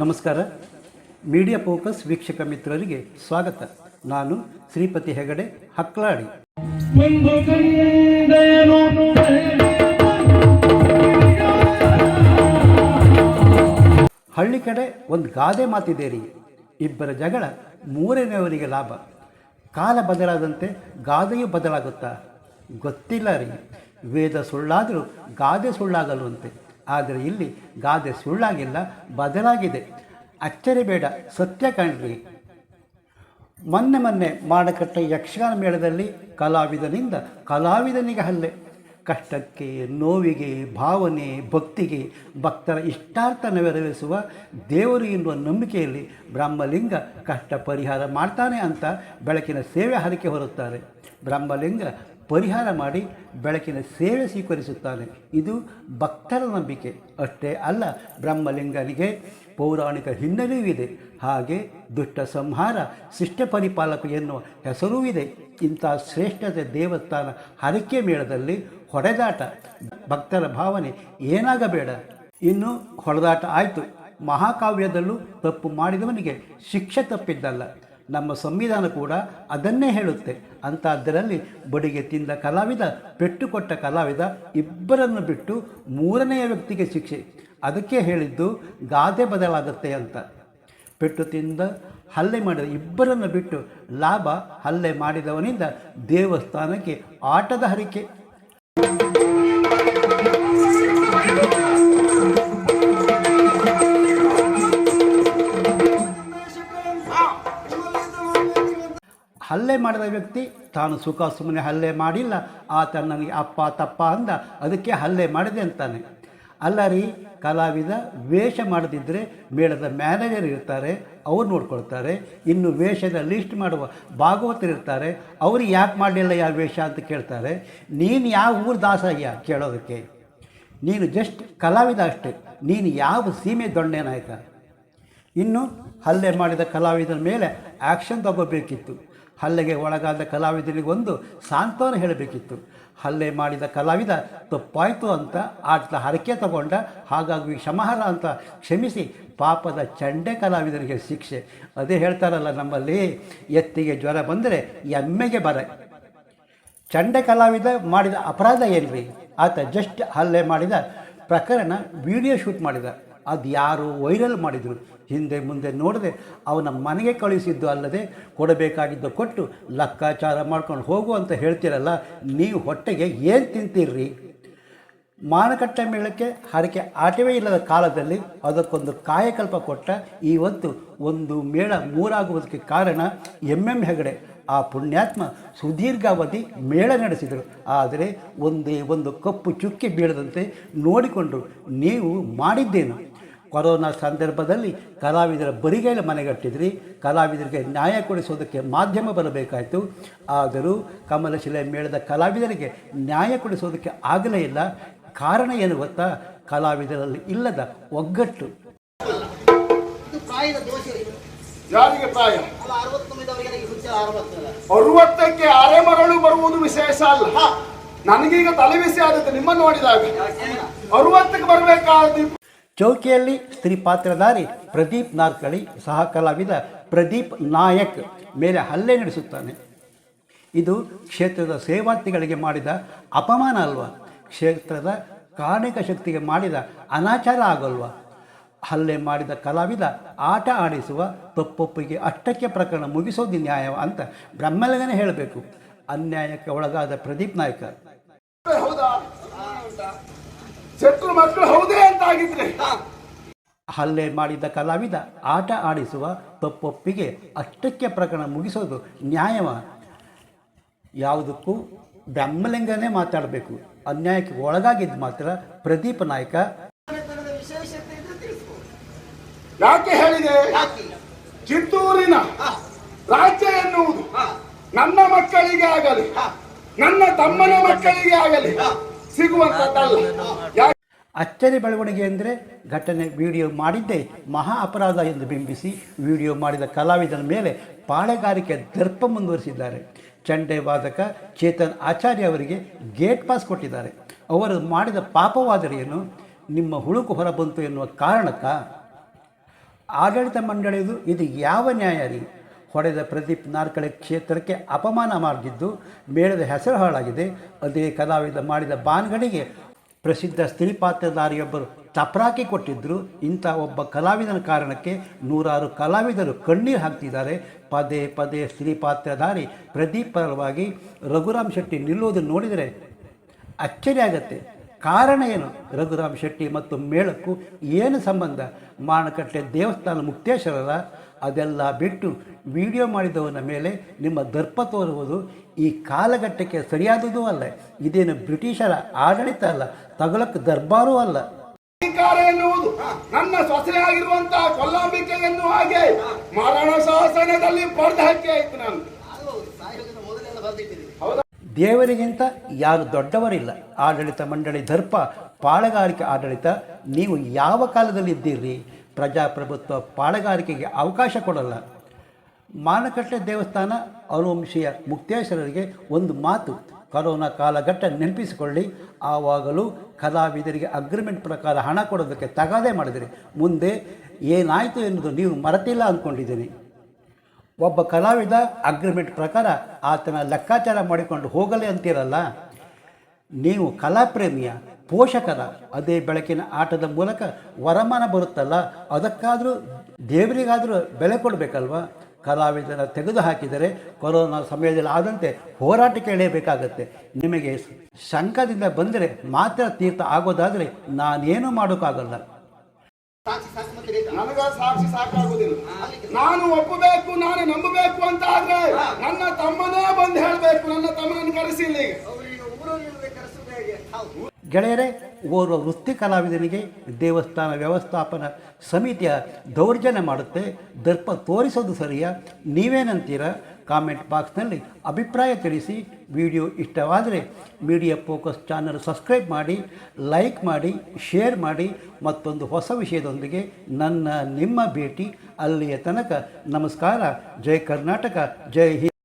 ನಮಸ್ಕಾರ. Media focus ವೀಕ್ಷಕ ಮಿತ್ರರಿಗೆ ಸ್ವಾಗತ. ನಾನು ಶ್ರೀಪತಿ ಹೆಗಡೆ ಹಕ್ಲಾಡಿ. ಹಳ್ಳಿ ಕಡೆ ಒಂದು ಗಾದೆ ಮಾತಿದೆ ರೀ ಇಬ್ಬರ ಜಗಳ ಮೂರನೆಯವರಿಗೆ ಲಾಭ. ಕಾಲ ಬದಲಾದಂತೆ ಗಾದೆಯೂ ಬದಲಾಗುತ್ತಾ? ಗೊತ್ತಿಲ್ಲ ರೀ. ವೇದ ಸುಳ್ಳಾದರೂ ಗಾದೆ ಸುಳ್ಳಾಗಲ್ವಂತೆ. ಆದರೆ ಇಲ್ಲಿ ಗಾದೆ ಸುಳ್ಳಾಗಿಲ್ಲ, ಬದಲಾಗಿದೆ. ಅಚ್ಚರಿ ಬೇಡ, ಸತ್ಯ ಕಾಣ್ರಿ. ಮೊನ್ನೆ ಮೊನ್ನೆ ಮಾಡಕಟ್ಟ ಯಕ್ಷಗಾನ ಮೇಳದಲ್ಲಿ ಕಲಾವಿದನಿಂದ ಕಲಾವಿದನಿಗೆ ಹಲ್ಲೆ. ಕಷ್ಟಕ್ಕೆ, ನೋವಿಗೆ, ಭಾವನೆ, ಭಕ್ತಿಗೆ ಭಕ್ತರ ಇಷ್ಟಾರ್ಥ ನೆರವೇರಿಸುವ ದೇವರು ಎನ್ನುವ ನಂಬಿಕೆಯಲ್ಲಿ ಬ್ರಹ್ಮಲಿಂಗ ಕಷ್ಟ ಪರಿಹಾರ ಮಾಡ್ತಾನೆ ಅಂತ ಬೆಳಕಿನ ಸೇವೆ ಹರಕೆ ಹೊರುತ್ತಾರೆ ಬ್ರಹ್ಮಲಿಂಗ ಪರಿಹಾರ ಮಾಡಿ ಬೆಳಕಿನ ಸೇವೆ ಸ್ವೀಕರಿಸುತ್ತಾನೆ. ಇದು ಭಕ್ತರ ನಂಬಿಕೆ. ಅಷ್ಟೇ ಅಲ್ಲ, ಬ್ರಹ್ಮಲಿಂಗನಿಗೆ ಪೌರಾಣಿಕ ಹಿನ್ನೆಲೆಯೂ ಇದೆ. ಹಾಗೆ ದುಷ್ಟ ಸಂಹಾರ, ಶಿಷ್ಟ ಪರಿಪಾಲಕ ಎನ್ನುವ ಹೆಸರೂ ಇದೆ. ಇಂಥ ಶ್ರೇಷ್ಠತೆ ದೇವಸ್ಥಾನ ಹರಕೆ ಮೇಳದಲ್ಲಿ ಹೊಡೆದಾಟ. ಭಕ್ತರ ಭಾವನೆ ಏನಾಗಬೇಡ. ಇನ್ನು ಹೊಡೆದಾಟ ಆಯಿತು. ಮಹಾಕಾವ್ಯದಲ್ಲೂ ತಪ್ಪು ಮಾಡಿದವನಿಗೆ ಶಿಕ್ಷೆ ತಪ್ಪಿದ್ದಲ್ಲ. ನಮ್ಮ ಸಂವಿಧಾನ ಕೂಡ ಅದನ್ನೇ ಹೇಳುತ್ತೆ. ಅಂಥದ್ದರಲ್ಲಿ ಬಡಿಗೆ ತಿಂದ ಕಲಾವಿದ, ಪೆಟ್ಟು ಕೊಟ್ಟ ಕಲಾವಿದ ಇಬ್ಬರನ್ನು ಬಿಟ್ಟು ಮೂರನೆಯ ವ್ಯಕ್ತಿಗೆ ಶಿಕ್ಷೆ. ಅದಕ್ಕೆ ಹೇಳಿದ್ದು ಗಾದೆ ಬದಲಾಗುತ್ತೆ ಅಂತ. ಪೆಟ್ಟು ತಿಂದ, ಹಲ್ಲೆ ಮಾಡಿದ ಇಬ್ಬರನ್ನು ಬಿಟ್ಟು ಲಾಭ ಹಲ್ಲೆ ಮಾಡಿದವನಿಂದ ದೇವಸ್ಥಾನಕ್ಕೆ ಆಟದ ಹರಿಕೆ. ಹಲ್ಲೆ ಮಾಡಿದ ವ್ಯಕ್ತಿ ತಾನು ಸುಖ ಸುಮ್ಮನೆ ಹಲ್ಲೆ ಮಾಡಿಲ್ಲ ಆತ ನನಗೆ ಅಪ್ಪ ತಪ್ಪ ಅಂದ, ಅದಕ್ಕೆ ಹಲ್ಲೆ ಮಾಡಿದೆ ಅಂತಾನೆ. ಅಲ್ಲ ರೀ, ಕಲಾವಿದ ವೇಷ ಮಾಡದಿದ್ದರೆ ಮೇಳದ ಮ್ಯಾನೇಜರ್ ಇರ್ತಾರೆ, ಅವ್ರು ನೋಡ್ಕೊಳ್ತಾರೆ. ಇನ್ನು ವೇಷದ ಲಿಸ್ಟ್ ಮಾಡುವ ಭಾಗವತರು ಇರ್ತಾರೆ, ಅವರು ಯಾಕೆ ಮಾಡಲಿಲ್ಲ ಯಾವ ವೇಷ ಅಂತ ಕೇಳ್ತಾರೆ. ನೀನು ಯಾವ ಊರು ದಾಸಯ್ಯ ಕೇಳೋದಕ್ಕೆ? ನೀನು ಜಸ್ಟ್ ಕಲಾವಿದ ಅಷ್ಟೇ, ನೀನು ಯಾವ ಸೀಮೆ ದೊಣ್ಣೆನಾಯ್ತ ಇನ್ನು ಹಲ್ಲೆ ಮಾಡಿದ ಕಲಾವಿದನ ಮೇಲೆ ಆ್ಯಕ್ಷನ್ ತಗೋಬೇಕಿತ್ತು. ಹಲ್ಲೆಗೆ ಒಳಗಾದ ಕಲಾವಿದರಿಗೆ ಒಂದು ಸಾಂತ್ವನ ಹೇಳಬೇಕಿತ್ತು. ಹಲ್ಲೆ ಮಾಡಿದ ಕಲಾವಿದ ತಪ್ಪಾಯಿತು ಅಂತ ಆತ ಹರಕೆ ತಗೊಂಡ ಹಾಗಾಗಿ ಕ್ಷಮಹರ ಅಂತ ಕ್ಷಮಿಸಿ ಪಾಪದ ಚಂಡೆ ಕಲಾವಿದರಿಗೆ ಶಿಕ್ಷೆ. ಅದೇ ಹೇಳ್ತಾರಲ್ಲ ನಮ್ಮಲ್ಲಿ, ಎತ್ತಿಗೆ ಜ್ವರ ಬಂದರೆ ಎಮ್ಮೆಗೆ ಬರ. ಚಂಡೆ ಕಲಾವಿದ ಮಾಡಿದ ಅಪರಾಧ ಏನ್ರಿ? ಆತ ಜಸ್ಟ್ ಹಲ್ಲೆ ಮಾಡಿದ ಪ್ರಕರಣ ವಿಡಿಯೋ ಶೂಟ್ ಮಾಡಿದ. ಅದು ಯಾರು ವೈರಲ್ ಮಾಡಿದರು. ಹಿಂದೆ ಮುಂದೆ ನೋಡದೆ ಅವನ ಮನೆಗೆ ಕಳುಹಿಸಿದ್ದು ಅಲ್ಲದೆ ಕೊಡಬೇಕಾಗಿದ್ದು ಕೊಟ್ಟು ಲೆಕ್ಕಾಚಾರ ಮಾಡ್ಕೊಂಡು ಹೋಗು ಅಂತ ಹೇಳ್ತೀರಲ್ಲ, ನೀವು ಹೊಟ್ಟೆಗೆ ಏನು ತಿಂತೀರ್ರಿ? ಮಾನಕಟ್ಟ ಮೇಳಕ್ಕೆ ಹರಕೆ ಆಟವೇ ಇಲ್ಲದ ಕಾಲದಲ್ಲಿ ಅದಕ್ಕೊಂದು ಕಾಯಕಲ್ಪ ಕೊಟ್ಟ ಇವತ್ತು ಒಂದು ಮೇಳ ಮೂರಾಗುವುದಕ್ಕೆ ಕಾರಣ ಎಂ ಎಂ ಹೆಗಡೆ, ಆ ಪುಣ್ಯಾತ್ಮ ಸುದೀರ್ಘಾವಧಿ ಮೇಳ ನಡೆಸಿದರು. ಆದರೆ ಒಂದೇ ಒಂದು ಕಪ್ಪು ಚುಕ್ಕಿ ಬೀಳದಂತೆ ನೋಡಿಕೊಂಡರು ನೀವು ಮಾಡಿದ್ದೇನು? ಕೊರೋನಾ ಸಂದರ್ಭದಲ್ಲಿ ಕಲಾವಿದರ ಬರಿಗೈಲ ಮನೆಗಟ್ಟಿದ್ರಿ. ಕಲಾವಿದರಿಗೆ ನ್ಯಾಯ ಕೊಡಿಸೋದಕ್ಕೆ ಮಾಧ್ಯಮ ಬರಬೇಕಾಯಿತು. ಆದರೂ ಕಮಲಶಿಲೆ ಮೇಳದ ಕಲಾವಿದರಿಗೆ ನ್ಯಾಯ ಕೊಡಿಸೋದಕ್ಕೆ ಆಗಲೇ ಇಲ್ಲ. ಕಾರಣ ಏನು ಗೊತ್ತಾ? ಕಲಾವಿದರಲ್ಲಿ ಇಲ್ಲದ ಒಗ್ಗಟ್ಟು. ಇದು ಪ್ರಾಯದ ದೋಷ ಯಾರಿಗೆ ಪ್ರಾಯ? ಅರುವತ್ತಕ್ಕೆ ಅರೆ ಮಗಳು ಬರುವುದು ವಿಶೇಷ ಅಲ್ಲ. ನನಗೀಗ ತಲೆ ಬಿಸಿ ಆದದ್ದು ನಿಮ್ಮನ್ನು ನೋಡಿದಾಗ. ಅರುವತ್ತಕ್ಕೆ ಬರಬೇಕಾದ ಚೌಕಿಯಲ್ಲಿ ಸ್ತ್ರೀ ಪಾತ್ರಧಾರಿ ಪ್ರದೀಪ್ ನಾರ್ಕಳಿ ಸಹ ಕಲಾವಿದ ಪ್ರದೀಪ್ ನಾಯಕ್ ಮೇಲೆ ಹಲ್ಲೆ ನಡೆಸುತ್ತಾನೆ. ಇದು ಕ್ಷೇತ್ರದ ಸೇವಾರ್ಥಿಗಳಿಗೆ ಮಾಡಿದ ಅಪಮಾನ ಅಲ್ವಾ? ಕ್ಷೇತ್ರದ ಕಾರ್ಣಿಕ ಶಕ್ತಿಗೆ ಮಾಡಿದ ಅನಾಚಾರ ಆಗಲ್ವಾ? ಹಲ್ಲೆ ಮಾಡಿದ ಕಲಾವಿದ ಆಟ ಆಡಿಸುವ ತಪ್ಪೊಪ್ಪಿಗೆ ಅಷ್ಟಕ್ಕೆ ಪ್ರಕರಣ ಮುಗಿಸೋದು ನ್ಯಾಯ ಅಂತ ಬ್ರಹ್ಮಲಗನೆ ಹೇಳಬೇಕು. ಅನ್ಯಾಯಕ್ಕೆ ಒಳಗಾದ ಪ್ರದೀಪ್ ನಾಯ್ಕ. ಮಕ್ಕಳು ಆಗಿದ್ರೆ? ಹಲ್ಲೆ ಮಾಡಿದ ಕಲಾವಿದ ಆಟ ಆಡಿಸುವ ತಪ್ಪೊಪ್ಪಿಗೆ ಅಷ್ಟಕ್ಕೆ ಪ್ರಕರಣ ಮುಗಿಸೋದು ನ್ಯಾಯವ. ಯಾವುದಕ್ಕೂ ಬ್ರಹ್ಮಲಿಂಗನೇ ಮಾತಾಡಬೇಕು. ಅನ್ಯಾಯಕ್ಕೆ ಒಳಗಾಗಿದ್ದು ಮಾತ್ರ ಪ್ರದೀಪ ನಾಯ್ಕ. ಯಾಕೆ ಹೇಳಿದೆ? ಚಿತ್ತೂರಿನ ರಾಜ್ಯ ಎನ್ನುವುದು ನನ್ನ ಮಕ್ಕಳಿಗೆ ಆಗಲಿ ನನ್ನ ತಮ್ಮನ ಮಕ್ಕಳಿಗೆ ಆಗಲಿ ಸಿಗುವಂತದ್ದಲ್ಲ ಅಚ್ಚರಿ ಬೆಳವಣಿಗೆ ಅಂದರೆ ಘಟನೆ ವಿಡಿಯೋ ಮಾಡಿದ್ದೇ ಮಹಾ ಅಪರಾಧ ಎಂದು ಬಿಂಬಿಸಿ ವಿಡಿಯೋ ಮಾಡಿದ ಕಲಾವಿದನ ಮೇಲೆ ಪಾಳೆಗಾರಿಕೆ ದರ್ಪ ಮುಂದುವರಿಸಿದ್ದಾರೆ. ಚಂಡೆ ವಾದಕ ಚೇತನ್ ಆಚಾರ್ಯ ಅವರಿಗೆ ಗೇಟ್ ಪಾಸ್ ಕೊಟ್ಟಿದ್ದಾರೆ. ಅವರು ಮಾಡಿದ ಪಾಪವಾದರೇನು ನಿಮ್ಮ ಹುಳುಕು ಹೊರಬಂತು ಎನ್ನುವ ಕಾರಣಕ್ಕ ಆಡಳಿತ ಮಂಡಳಿಯದು, ಇದು ಯಾವ ನ್ಯಾಯ ರೀ? ಹೊಡೆದ ಪ್ರದೀಪ್ ನಾರ್ಕಳೆ ಕ್ಷೇತ್ರಕ್ಕೆ ಅಪಮಾನ ಮಾಡಿದ್ದು ಮೇಳದ ಹೆಸರು ಹಾಳಾಗಿದೆ ಅದೇ ಕಲಾವಿದ ಮಾಡಿದ ಬಾನ್ಗಳಿಗೆ ಪ್ರಸಿದ್ಧ ಸ್ತ್ರೀ ಪಾತ್ರಧಾರಿಯೊಬ್ಬರು ಚಪ್ರಾಕಿ ಕೊಟ್ಟಿದ್ದರು ಇಂಥ ಒಬ್ಬ ಕಲಾವಿದನ ಕಾರಣಕ್ಕೆ ನೂರಾರು ಕಲಾವಿದರು ಕಣ್ಣೀರು ಹಾಕ್ತಿದ್ದಾರೆ. ಪದೇ ಪದೇ ಸ್ತ್ರೀ ಪಾತ್ರಧಾರಿ ಪ್ರದೀಪ್ ಪರವಾಗಿ ರಘುರಾಮ್ ಶೆಟ್ಟಿ ನಿಲ್ಲುವುದನ್ನು ನೋಡಿದರೆ ಅಚ್ಚರಿ ಆಗತ್ತೆ ಕಾರಣ ಏನು? ರಘುರಾಮ್ ಶೆಟ್ಟಿ ಮತ್ತು ಮೇಳಕ್ಕೂ ಏನು ಸಂಬಂಧ? ಮಾಣಕಟ್ಟೆ ದೇವಸ್ಥಾನ ಮುಕ್ತೇಶ್ವರರ, ಅದೆಲ್ಲ ಬಿಟ್ಟು ವಿಡಿಯೋ ಮಾಡಿದವನ ಮೇಲೆ ನಿಮ್ಮ ದರ್ಪ ತೋರುವುದು ಈ ಕಾಲಘಟ್ಟಕ್ಕೆ ಸರಿಯಾದುದೂ ಅಲ್ಲ. ಇದೇನು ಬ್ರಿಟಿಷರ ಆಡಳಿತ ಅಲ್ಲ, ತಗೊಳಕ್ಕೆ ದರ್ಬಾರೂ ಅಲ್ಲ. ಅಧಿಕಾರ ಎನ್ನುವುದು ನನ್ನ ಸೊಸೆಯಾಗಿರುವಂತಹ ಕೊಲ್ಲಾಂಬಿಕೆ ಎನ್ನುವ ಹಾಗೆ ಮರಣ ಶಾಸನದಲ್ಲಿ ಪಡೆದ ಆಯ್ತು ನಾನು ಅದು ಹೌದು ಸಾಯೋಗಿಂತ ಮೊದಲೆಲ್ಲ ಬರೆದಿಟ್ಟಿದ್ದೀವಿ ಹೌದಾ ದೇವರಿಗಿಂತ ಯಾರು ದೊಡ್ಡವರಿಲ್ಲ. ಆಡಳಿತ ಮಂಡಳಿ ದರ್ಪ, ಪಾಳಗಾರಿಕೆ ಆಡಳಿತ, ನೀವು ಯಾವ ಕಾಲದಲ್ಲಿ ಇದ್ದೀರಿ? ಪ್ರಜಾಪ್ರಭುತ್ವ ಪಾಳಗಾರಿಕೆಗೆ ಅವಕಾಶ ಕೊಡಲ್ಲ. ಮಾನಕಟ್ಟೆ ದೇವಸ್ಥಾನ ಅನುವಂಶೀಯ ಮುಕ್ತೇಶ್ವರರಿಗೆ ಒಂದು ಮಾತು, ಕರೋನಾ ಕಾಲಘಟ್ಟ ನೆನಪಿಸಿಕೊಳ್ಳಿ. ಆವಾಗಲೂ ಕಲಾವಿದರಿಗೆ ಅಗ್ರಿಮೆಂಟ್ ಪ್ರಕಾರ ಹಣ ಕೊಡೋದಕ್ಕೆ ತಗಾದೆ ಮಾಡಿದಿರಿ. ಮುಂದೆ ಏನಾಯಿತು ಎನ್ನುವುದು ನೀವು ಮರೆತಿಲ್ಲ ಅಂದ್ಕೊಂಡಿದ್ದೀನಿ ಒಬ್ಬ ಕಲಾವಿದ ಅಗ್ರಿಮೆಂಟ್ ಪ್ರಕಾರ ಆತನ ಲೆಕ್ಕಾಚಾರ ಮಾಡಿಕೊಂಡು ಹೋಗಲಿ ಅಂತೀರಲ್ಲ? ನೀವು ಕಲಾಪ್ರೇಮಿಯ ಪೋಷಕರ ಅದೇ ಬೆಳಕಿನ ಆಟದ ಮೂಲಕ ವರಮಾನ ಬರುತ್ತಲ್ಲ, ಅದಕ್ಕಾದರೂ ದೇವರಿಗಾದರೂ ಬೆಲೆ ಕೊಡಬೇಕಲ್ವ? ಕಲಾವಿದನ ತೆಗೆದು ಹಾಕಿದರೆ ಕೊರೋನಾ ಸಮಯದಲ್ಲಿ ಆದಂತೆ ಹೋರಾಟ ಕೇಳಲೇಬೇಕಾಗತ್ತೆ. ನಿಮಗೆ ಶಂಕದಿಂದ ಬಂದರೆ ಮಾತ್ರ ತೀರ್ಥ ಆಗೋದಾದರೆ ನಾನೇನು ಮಾಡೋಕ್ಕಾಗಲ್ಲ. ನನಗ ಸಾಕ್ಷಿ ಸಾಕಾಗುದಿಲ್ಲ. ನಾನು ಒಪ್ಪಬೇಕು ನಾನು ನಂಬಬೇಕು ಅಂತ ಆದ್ರೆ ನನ್ನ ತಮ್ಮನೇ ಬಂದು ಹೇಳ್ಬೇಕು ನನ್ನ ತಮ್ಮನನ್ನು ಕರೆಸಿ ಇಲ್ಲಿ ಗೆಳೆಯರೇ ಓರ್ವ ವೃತ್ತಿ ಕಲಾವಿದನಿಗೆ ದೇವಸ್ಥಾನ ವ್ಯವಸ್ಥಾಪನ ಸಮಿತಿಯ ದೌರ್ಜನ್ಯ ಮಾಡುತ್ತೆ ದರ್ಪ ತೋರಿಸೋದು ಸರಿಯಾ ನೀವೇನಂತೀರಾ? ಕಾಮೆಂಟ್ ಬಾಕ್ಸ್ನಲ್ಲಿ ಅಭಿಪ್ರಾಯ ತಿಳಿಸಿ, ವಿಡಿಯೋ ಇಷ್ಟವಾದರೆ ಮೀಡಿಯಾ ಫೋಕಸ್ ಚಾನಲ್ ಸಬ್ಸ್ಕ್ರೈಬ್ ಮಾಡಿ, ಲೈಕ್ ಮಾಡಿ, ಶೇರ್ ಮಾಡಿ, ಮತ್ತೊಂದು ಹೊಸ ವಿಷಯದೊಂದಿಗೆ ನನ್ನ ನಿಮ್ಮ ಭೇಟಿ ಅಲ್ಲಿಯ ತನಕ. ನಮಸ್ಕಾರ, ಜೈ ಕರ್ನಾಟಕ, ಜೈ ಹಿಂದ್.